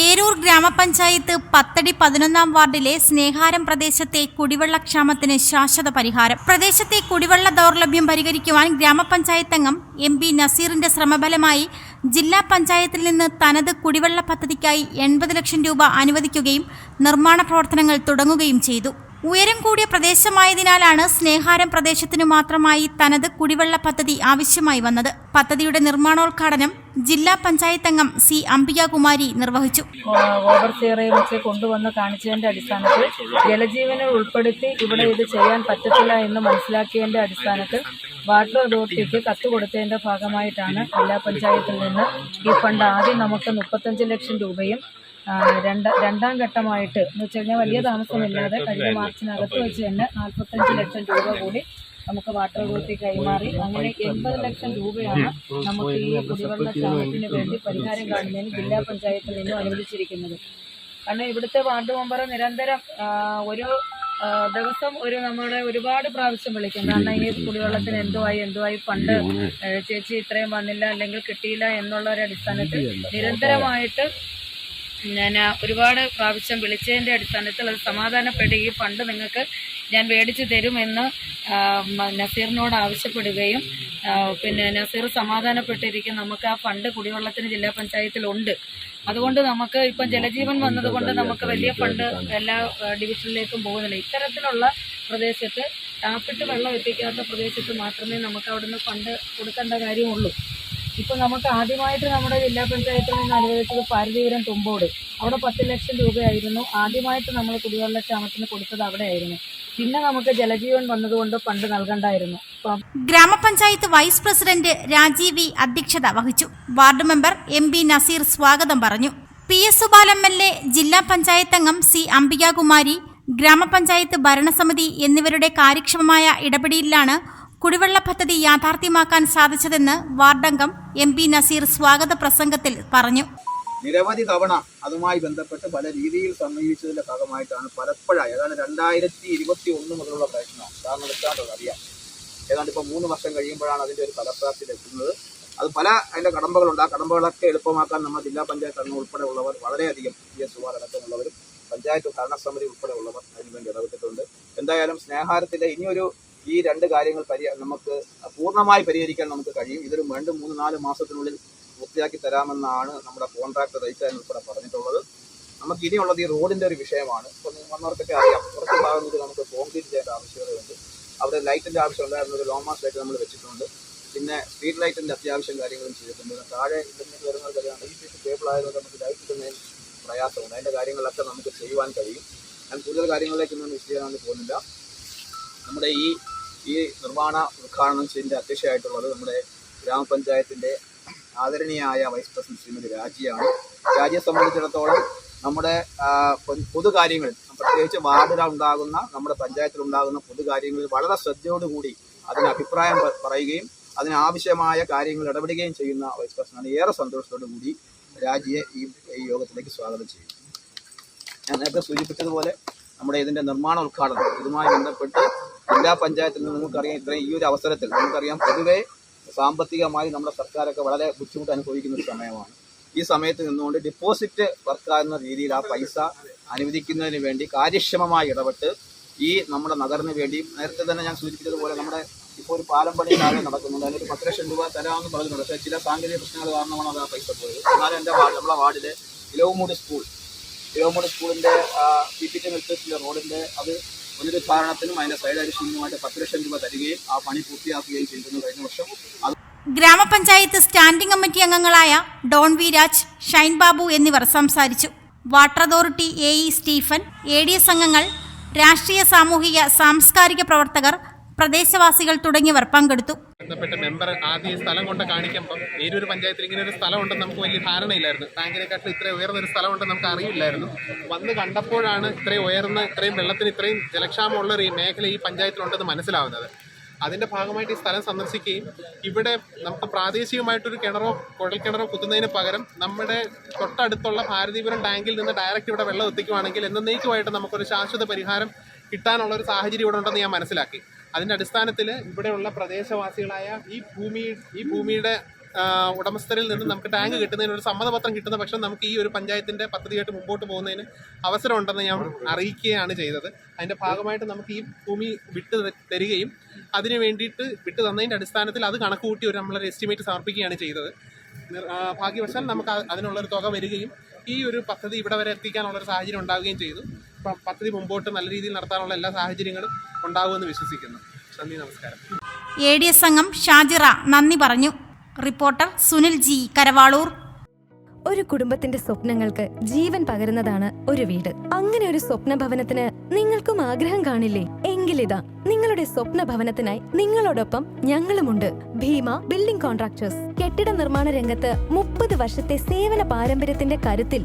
ഏരൂർ ഗ്രാമപഞ്ചായത്ത് പത്തടി പതിനൊന്നാം വാർഡിലെ സ്നേഹാരം പ്രദേശത്തെ കുടിവെള്ളക്ഷാമത്തിന് ശാശ്വത പരിഹാരം. പ്രദേശത്തെ കുടിവെള്ള ദൗർലഭ്യം പരിഹരിക്കുവാൻ ഗ്രാമപഞ്ചായത്ത് അംഗം എം പി നസീറിന്റെ ശ്രമഫലമായി ജില്ലാ പഞ്ചായത്തിൽ നിന്ന് തനത് കുടിവെള്ള പദ്ധതിക്കായി എൺപത് ലക്ഷം രൂപ അനുവദിക്കുകയും നിർമ്മാണ പ്രവർത്തനങ്ങൾ തുടങ്ങുകയും ചെയ്തു. ഉയരം കൂടിയ പ്രദേശമായതിനാലാണ് സ്നേഹാരം പ്രദേശത്തിനു മാത്രമായി തനത് കുടിവെള്ള പദ്ധതി ആവശ്യമായി വന്നത്. പദ്ധതിയുടെ നിർമ്മാണോദ്ഘാടനം ജില്ലാ പഞ്ചായത്ത് അംഗം സി അംബികാകുമാരി നിർവഹിച്ചു. ഓവർസിയറയിൽ വെച്ച് കൊണ്ടുവന്ന് കാണിച്ചതിന്റെ അടിസ്ഥാനത്തിൽ ജലജീവനെ ഉൾപ്പെടുത്തി ഇവിടെ ഇത് ചെയ്യാൻ പറ്റത്തില്ല എന്ന് മനസ്സിലാക്കിയതിന്റെ അടിസ്ഥാനത്തിൽ വാട്ടർ അതോറിറ്റിക്ക് കത്ത് കൊടുത്തതിന്റെ ഭാഗമായിട്ടാണ് ജില്ലാ പഞ്ചായത്തിൽ നിന്ന് ഈ ഫണ്ട് ആദ്യം നമുക്ക് മുപ്പത്തഞ്ച് ലക്ഷം രൂപയും രണ്ട് രണ്ടാം ഘട്ടമായിട്ട് എന്ന് വെച്ച് കഴിഞ്ഞാൽ വലിയ താമസമില്ലാതെ കഴിഞ്ഞ മാർച്ചിനകത്ത് വെച്ച് തന്നെ നാൽപ്പത്തഞ്ച് ലക്ഷം രൂപ കൂടി നമുക്ക് വാട്ടർ അതോറിറ്റി കൈമാറി. അങ്ങനെ എൺപത് ലക്ഷം രൂപയാണ് നമുക്ക് ഈ കുടിവെള്ള ക്ഷാമത്തിന് വേണ്ടി പരിഹാരം കാണുന്നതിന് ജില്ലാ പഞ്ചായത്തിൽ നിന്നും അനുവദിച്ചിരിക്കുന്നത്. കാരണം ഇവിടുത്തെ വാർഡ് മെമ്പർ നിരന്തരം ഒരു ദിവസം ഒരു നമ്മുടെ ഒരുപാട് പ്രാവശ്യം വിളിക്കും. കാരണം ഈ കുടിവെള്ളത്തിന് എന്തുവായി എന്തുവായി? ഫണ്ട് ചേച്ചി ഇത്രയും വന്നില്ല അല്ലെങ്കിൽ കിട്ടിയില്ല എന്നുള്ള ഒരു അടിസ്ഥാനത്തിൽ നിരന്തരമായിട്ട് ഞാൻ ഒരുപാട് പ്രാവശ്യം വിളിച്ചതിന്റെ അടിസ്ഥാനത്തിൽ അത് സമാധാനപ്പെട്ട് ഈ ഫണ്ട് നിങ്ങൾക്ക് ഞാൻ മേടിച്ചു തരുമെന്ന് നസീറിനോട് ആവശ്യപ്പെടുകയും പിന്നെ നസീർ സമാധാനപ്പെട്ടിരിക്കും. നമുക്ക് ആ ഫണ്ട് കുടിവെള്ളത്തിന് ജില്ലാ പഞ്ചായത്തിലുണ്ട് അതുകൊണ്ട് നമുക്ക് ഇപ്പം ജലജീവൻ വന്നതുകൊണ്ട് നമുക്ക് വലിയ ഫണ്ട് എല്ലാ ഡിവിഷനിലേക്കും പോകുന്നില്ല. ഇത്തരത്തിലുള്ള പ്രദേശത്ത് ടാപ്പിട്ട് വെള്ളം എത്തിക്കാത്ത പ്രദേശത്ത് മാത്രമേ നമുക്ക് അവിടുന്ന് ഫണ്ട് കൊടുക്കേണ്ട കാര്യമുള്ളൂ. ഇപ്പൊ നമുക്ക് ആദ്യമായിട്ട് നമ്മുടെ ജില്ലാ പഞ്ചായത്തിൽ നിന്ന് അനുവദിച്ചത് പാരതീവരം തുമ്പോട്. അവിടെ പത്ത് ലക്ഷം രൂപയായിരുന്നു. ആദ്യമായിട്ട് നമ്മൾ കുടിവെള്ള ക്ഷാമത്തിന് കൊടുത്തത് അവിടെയായിരുന്നു. പിന്നെ നമുക്ക് ജലജീവൻ വന്നതുകൊണ്ട് പണ്ട് നൽകണ്ടായിരുന്നു. ഗ്രാമപഞ്ചായത്ത് വൈസ് പ്രസിഡന്റ് രാജീവ് അധ്യക്ഷത വഹിച്ചു. Ward member M B Naseer സ്വാഗതം പറഞ്ഞു. P S Subal M L A ജില്ലാ പഞ്ചായത്ത് അംഗം സി അംബികാകുമാരി ഗ്രാമപഞ്ചായത്ത് ഭരണസമിതി എന്നിവരുടെ കാര്യക്ഷമമായ ഇടപെടലിലാണ് കുടിവെള്ള പദ്ധതി യാഥാർത്ഥ്യമാക്കാൻ സാധിച്ചതെന്ന് വാർഡംഗം എം പി നസീർ സ്വാഗത പ്രസംഗത്തിൽ പറഞ്ഞു. നിരവധി തവണ അതുമായി ബന്ധപ്പെട്ട് പല രീതിയിൽ സമീപിച്ചതിന്റെ ഭാഗമായിട്ടാണ് പലപ്പോഴായി ഏതാണ്ട് രണ്ടായിരത്തി ഇരുപത്തി ഒന്ന് മുതലുള്ള പ്രശ്നം കാരണം എടുക്കാത്തത് അറിയാം. ഏതാണ്ട് ഇപ്പോൾ മൂന്ന് വർഷം കഴിയുമ്പോഴാണ് അതിന്റെ ഒരു ഫലപ്രാപ്തിയിലെത്തുന്നത് അത് പല അതിന്റെ കടമ്പകളുണ്ട്. ആ കടമ്പകളൊക്കെ എളുപ്പമാക്കാൻ നമ്മുടെ ജില്ലാ പഞ്ചായത്ത് അംഗം ഉൾപ്പെടെ ഉള്ളവർ വളരെയധികം പി എസ് സുമാർ അടക്കമുള്ളവരും പഞ്ചായത്ത് ഭരണസമിതി ഉൾപ്പെടെ ഉള്ളവർ അതിനുവേണ്ടി ഇടപെട്ടിട്ടുണ്ട്. എന്തായാലും സ്നേഹാരത്തിലെ ഇനിയൊരു ഈ രണ്ട് കാര്യങ്ങൾ പരി നമുക്ക് പൂർണമായി പരിഹരിക്കാൻ നമുക്ക് കഴിയും. ഇതൊരു രണ്ട് മൂന്ന് നാല് മാസത്തിനുള്ളിൽ പൂർത്തിയാക്കി തരാമെന്നാണ് നമ്മുടെ കോൺട്രാക്ടർ റൈറ്റാൻ ഉൾപ്പെടെ പറഞ്ഞിട്ടുള്ളത്. നമുക്ക് ഇനിയുള്ളത് ഈ റോഡിന്റെ ഒരു വിഷയമാണ്. ഇപ്പം വന്നവർക്കൊക്കെ അറിയാം. കുറച്ച് ഭാഗങ്ങളിൽ നമുക്ക് കോൺക്രീറ്റ് ചെയ്യേണ്ട ആവശ്യകതയുണ്ട്. അവിടെ ലൈറ്റിന്റെ ആവശ്യം ഉണ്ടായിരുന്ന ഒരു ലോമാസ് ലൈറ്റ് നമ്മൾ വെച്ചിട്ടുണ്ട്. പിന്നെ സ്ട്രീറ്റ് ലൈറ്റിന്റെ അത്യാവശ്യം കാര്യങ്ങളും ചെയ്തിട്ടുണ്ട്. താഴെ ഇന്റർനെറ്റ് വരുന്നവർക്കറിയാം ഈ കേബിൾ ആയതുകൊണ്ട് നമുക്ക് ലൈറ്റ് ഇടുന്നതിന് പ്രയാസമുണ്ട്. അതിന്റെ കാര്യങ്ങളൊക്കെ നമുക്ക് ചെയ്യുവാൻ കഴിയും. ഞാൻ കൂടുതൽ കാര്യങ്ങളിലേക്കൊന്നും വിശദീകരണം പോകുന്നില്ല. നമ്മുടെ ഈ ഈ നിർമ്മാണ ഉദ്ഘാടനം ചെയ്തതിന്റെ അധ്യക്ഷയായിട്ടുള്ളത് നമ്മുടെ ഗ്രാമപഞ്ചായത്തിന്റെ ആദരണീയായ വൈസ് പ്രസിഡന്റ് ശ്രീമതി രാജിയാണ്. രാജിയെ സംബന്ധിച്ചിടത്തോളം നമ്മുടെ പൊതുകാര്യങ്ങൾ പ്രത്യേകിച്ച് വാർഡിൽ ഉണ്ടാകുന്ന നമ്മുടെ പഞ്ചായത്തിൽ ഉണ്ടാകുന്ന പൊതുകാര്യങ്ങളിൽ വളരെ ശ്രദ്ധയോടുകൂടി അതിന് അഭിപ്രായം പറയുകയും അതിനാവശ്യമായ കാര്യങ്ങൾ ഇടപെടുകയും ചെയ്യുന്ന വൈസ് പ്രസിഡന്റാണ് ഏറെ സന്തോഷത്തോടു കൂടി രാജിയെ ഈ യോഗത്തിലേക്ക് സ്വാഗതം ചെയ്യും ഞാൻ നേരത്തെ സൂചിപ്പിച്ചതുപോലെ നമ്മുടെ ഇതിന്റെ നിർമ്മാണ ഉദ്ഘാടനം ഇതുമായി ബന്ധപ്പെട്ട് ജില്ലാ പഞ്ചായത്തിൽ നിന്ന് നിങ്ങൾക്കറിയാം ഇത്രയും ഈ ഒരു അവസരത്തിൽ. നമുക്കറിയാം പൊതുവേ സാമ്പത്തികമായി നമ്മുടെ സർക്കാരൊക്കെ വളരെ ബുദ്ധിമുട്ട് അനുഭവിക്കുന്ന ഒരു സമയമാണ്. ഈ സമയത്ത് നിന്നുകൊണ്ട് ഡിപ്പോസിറ്റ് വർക്കാകുന്ന രീതിയിൽ ആ പൈസ അനുവദിക്കുന്നതിന് വേണ്ടി കാര്യക്ഷമമായി ഇടപെട്ട് ഈ നമ്മുടെ നഗറിന് വേണ്ടി നേരത്തെ തന്നെ ഞാൻ സൂചിപ്പിച്ചതുപോലെ നമ്മുടെ ഇപ്പോൾ ഒരു പാലം പണി കാര്യം നടക്കുന്നുണ്ട്. അതിനൊരു പത്ത് ലക്ഷം രൂപ തരാമെന്ന് പറഞ്ഞിട്ടുണ്ട്. പക്ഷേ ചില സാങ്കേതിക പ്രശ്നങ്ങൾ കാരണമാണ് അത് ആ പൈസ പോയത്. എന്നാലും എന്റെ വാർഡ് നമ്മുടെ വാർഡിലെ ഇലവുമൂട് സ്കൂൾ ഇലവുമൂട് സ്കൂളിന്റെ പി പി ടി നിർദ്ദേശിച്ച റോഡിന്റെ അത് പുനരുദ്ധാരണത്തിനും അതിന്റെ സൈഡ് അരിശീലിനുമായിട്ട് പത്ത് ലക്ഷം രൂപ തരികയും ആ പണി പൂർത്തിയാക്കുകയും ചെയ്തിരുന്നു കഴിഞ്ഞ വർഷം. ഗ്രാമപഞ്ചായത്ത് സ്റ്റാൻഡിംഗ് കമ്മിറ്റി അംഗങ്ങളായ Don V Raj Shine Babu എന്നിവർ സംസാരിച്ചു. Water authority A E Stephen A D S അംഗങ്ങൾ രാഷ്ട്രീയ സാമൂഹിക സാംസ്കാരിക പ്രവർത്തകർ പ്രദേശവാസികൾ തുടങ്ങിയവർ പങ്കെടുത്തു. ബന്ധപ്പെട്ട മെമ്പർ ആദ്യം സ്ഥലം കൊണ്ട് കാണിക്കുമ്പോൾ ഏരൂർ പഞ്ചായത്തിൽ ഇങ്ങനെ ഒരു സ്ഥലം ഉണ്ടെന്ന് നമുക്ക് വലിയ ധാരണയില്ലായിരുന്നു. ടാങ്കിനെക്കാട്ടിൽ ഇത്രയും ഉയർന്ന ഒരു സ്ഥലം ഉണ്ടെന്ന് നമുക്ക് അറിയില്ലായിരുന്നു. വന്ന് കണ്ടപ്പോഴാണ് ഇത്രയും ഉയർന്ന ഇത്രയും വെള്ളത്തിന് ഇത്രയും ജലക്ഷാമമുള്ള ഒരു മേഖല ഈ പഞ്ചായത്തിലുണ്ടെന്ന് മനസ്സിലാവുന്നത്. അതിന്റെ ഭാഗമായിട്ട് ഈ സ്ഥലം സന്ദർശിക്കുകയും ഇവിടെ നമുക്ക് പ്രാദേശികമായിട്ടൊരു കിണറോ കുഴൽ കിണറോ കുത്തുന്നതിന് പകരം നമ്മുടെ തൊട്ടടുത്തുള്ള ഭാരതീപുരം ടാങ്കിൽ നിന്ന് ഡയറക്റ്റ് ഇവിടെ വെള്ളം എത്തിക്കുവാണെങ്കിൽ എന്നേക്കുമായിട്ട് നമുക്കൊരു ശാശ്വത പരിഹാരം കിട്ടാനുള്ള ഒരു സാഹചര്യം ഇവിടെ ഉണ്ടെന്ന് ഞാൻ മനസ്സിലാക്കി. അതിന്റെ അടിസ്ഥാനത്തിൽ ഇവിടെയുള്ള പ്രദേശവാസികളായ ഈ ഭൂമി ഈ ഭൂമിയുടെ ഉടമസ്ഥരിൽ നിന്ന് നമുക്ക് ടാങ്ക് കിട്ടുന്നതിന് ഒരു സമ്മതപത്രം കിട്ടുന്ന പക്ഷം നമുക്ക് ഈ ഒരു പഞ്ചായത്തിന്റെ പദ്ധതിയായിട്ട് മുമ്പോട്ട് പോകുന്നതിന് അവസരം ഉണ്ടെന്ന് ഞാൻ അറിയിക്കുകയാണ് ചെയ്തത്. അതിന്റെ ഭാഗമായിട്ട് നമുക്ക് ഈ ഭൂമി വിട്ട് തരികയും അതിന് വേണ്ടിയിട്ട് വിട്ട് തന്നതിന്റെ അടിസ്ഥാനത്തിൽ അത് കണക്കുകൂട്ടി ഒരു നമ്മളൊരു എസ്റ്റിമേറ്റ് സമർപ്പിക്കുകയാണ് ചെയ്തത്. ഭാഗ്യവശാൽ നമുക്ക് അത് അതിനുള്ളൊരു തുക വരികയും ഈ ഒരു പദ്ധതി ഇവിടെ വരെ എത്തിക്കാനുള്ളൊരു സാഹചര്യം ഉണ്ടാവുകയും ചെയ്തു. പദ്ധതി മുമ്പോട്ട് നല്ല രീതിയിൽ നടത്താനുള്ള എല്ലാ സാഹചര്യങ്ങളും ഉണ്ടാകുമെന്ന് വിശ്വസിക്കുന്നു. നന്ദി നമസ്കാരം. എ ഡി എസ് അംഗം ഷാജിറ നന്ദി പറഞ്ഞു. Reporter Sunil G Karavaloor. ഒരു കുടുംബത്തിന്റെ സ്വപ്നങ്ങൾക്ക് ജീവൻ പകരുന്നതാണ് ഒരു വീട്. അങ്ങനെ ഒരു സ്വപ്ന ഭവനത്തിന് നിങ്ങൾക്കും ആഗ്രഹം കാണില്ലേ? എങ്കിലിതാ നിങ്ങളുടെ സ്വപ്ന ഭവനത്തിനായി നിങ്ങളോടൊപ്പം ഞങ്ങളുമുണ്ട്. Bheema building contractors. കെട്ടിട നിർമ്മാണ രംഗത്ത് മുപ്പത് വർഷത്തെ സേവന പാരമ്പര്യത്തിന്റെ കരുത്തിൽ